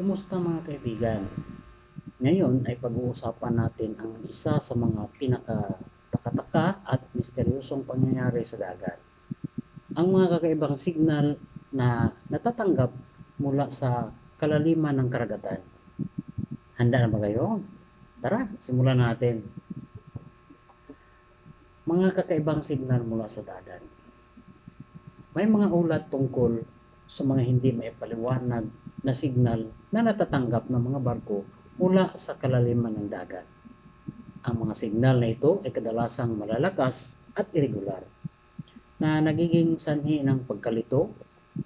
Kumusta mga kaibigan? Ngayon ay pag-uusapan natin ang isa sa mga pinaka-takataka at misteryosong pangyayari sa dagat. Ang mga kakaibang signal na natatanggap mula sa kalaliman ng karagatan. Handa na ba kayo? Tara, simulan natin. Mga kakaibang signal mula sa dagat. May mga ulat tungkol sa mga hindi maipaliwanag na signal na natatanggap ng mga barko mula sa kalaliman ng dagat. Ang mga signal na ito ay kadalasang malalakas at irregular na nagiging sanhi ng pagkalito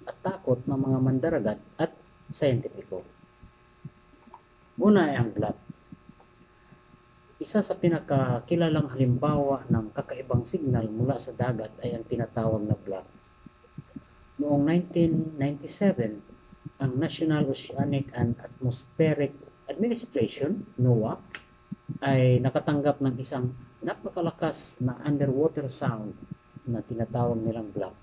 at takot ng mga mandaragat at sayentipiko. Una ay ang blab. Isa sa pinakakilalang halimbawa ng kakaibang signal mula sa dagat ay ang tinatawag na blab. Noong 1997, ang National Oceanic and Atmospheric Administration, NOAA, ay nakatanggap ng isang napakalakas na underwater sound na tinatawag nilang blab.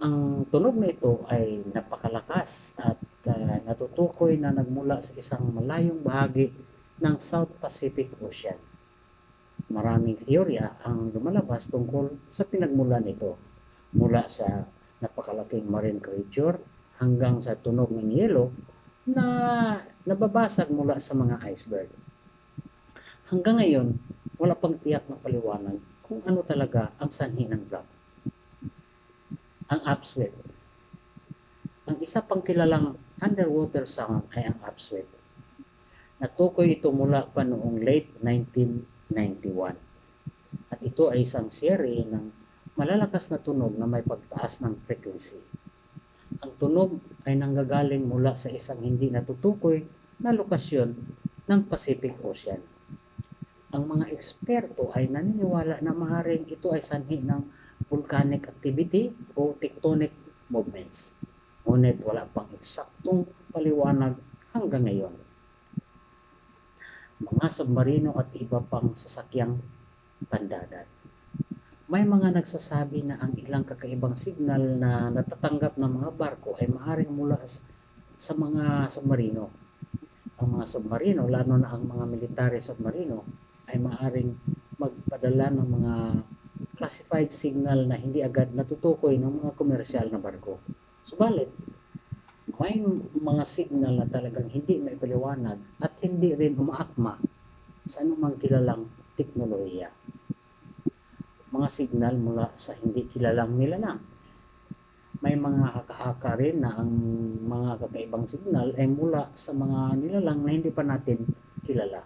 Ang tunog na ito ay napakalakas at uh, natutukoy na nagmula sa isang malayong bahagi ng South Pacific Ocean. Maraming teorya ang lumalabas tungkol sa pinagmulan nito mula sa napakalaking marine creature hanggang sa tunog ng yelo na nababasag mula sa mga iceberg. Hanggang ngayon, wala pang tiyak na paliwanag kung ano talaga ang sanhi ng block. Ang upsweep. Ang isa pang kilalang underwater sound ay ang upsweep. Natukoy ito mula pa noong late 1991. At ito ay isang serie ng malalakas na tunog na may pagtaas ng frequency. Ang tunog ay nanggagaling mula sa isang hindi natutukoy na lokasyon ng Pacific Ocean. Ang mga eksperto ay naniniwala na maaaring ito ay sanhi ng volcanic activity o tectonic movements. Ngunit wala pang eksaktong paliwanag hanggang ngayon. Mga submarino at iba pang sasakyang pandagat may mga nagsasabi na ang ilang kakaibang signal na natatanggap ng mga barko ay maaring mula sa mga submarino. Ang mga submarino, lalo na ang mga military submarino, ay maaring magpadala ng mga classified signal na hindi agad natutukoy ng mga komersyal na barko. Subalit, may mga signal na talagang hindi may paliwanag at hindi rin umaakma sa anumang kilalang teknolohiya mga signal mula sa hindi kilalang nilalang. May mga haka-haka rin na ang mga kakaibang signal ay mula sa mga nilalang na hindi pa natin kilala.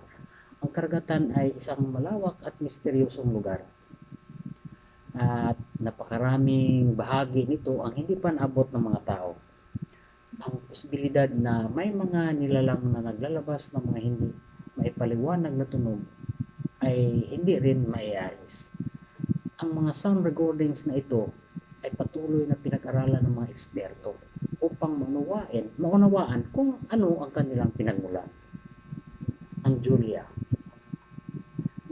Ang karagatan ay isang malawak at misteryosong lugar. At napakaraming bahagi nito ang hindi pa naabot ng mga tao. Ang posibilidad na may mga nilalang na naglalabas ng mga hindi maipaliwanag na tunog ay hindi rin maialis ang mga sound recordings na ito ay patuloy na pinag-aralan ng mga eksperto upang maunawain, maunawaan kung ano ang kanilang pinagmulan. Ang Julia.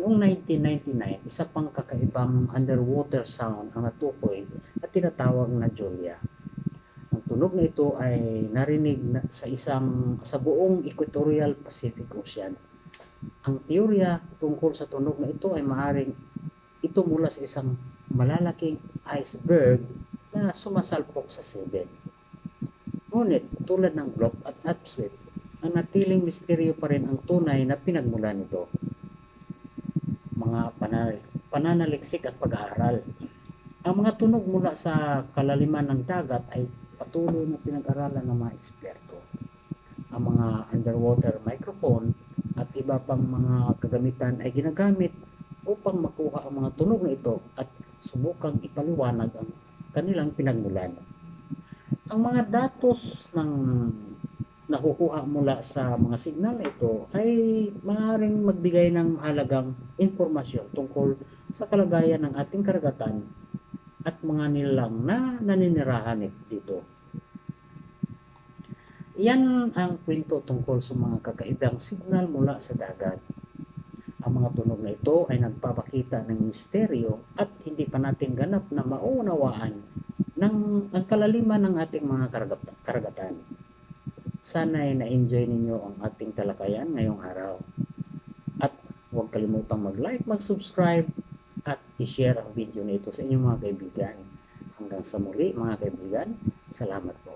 Noong 1999, isa pang kakaibang underwater sound ang natukoy at tinatawag na Julia. Ang tunog na ito ay narinig na sa isang sa buong Equatorial Pacific Ocean. Ang teorya tungkol sa tunog na ito ay maaring ito mula sa isang malalaking iceberg na sumasalpok sa seabed. Ngunit tulad ng block at upsweep, ang natiling misteryo pa rin ang tunay na pinagmulan nito. Mga pananaliksik at pag-aaral. Ang mga tunog mula sa kalaliman ng dagat ay patuloy na pinag-aralan ng mga eksperto. Ang mga underwater microphone at iba pang mga kagamitan ay ginagamit upang makuha ang mga tunog na ito at subukang ipaliwanag ang kanilang pinagmulan. Ang mga datos ng nakukuha mula sa mga signal na ito ay maaaring magbigay ng halagang informasyon tungkol sa kalagayan ng ating karagatan at mga nilang na naninirahan dito. Yan ang kwento tungkol sa mga kakaibang signal mula sa dagat. Ang mga tunog na ito ay nagpapakita ng misteryo at hindi pa natin ganap na maunawaan ng ang kalaliman ng ating mga karagatan. Sana ay na-enjoy ninyo ang ating talakayan ngayong araw. At huwag kalimutang mag-like, mag-subscribe, at i-share ang video nito sa inyong mga kaibigan. Hanggang sa muli mga kaibigan, salamat po.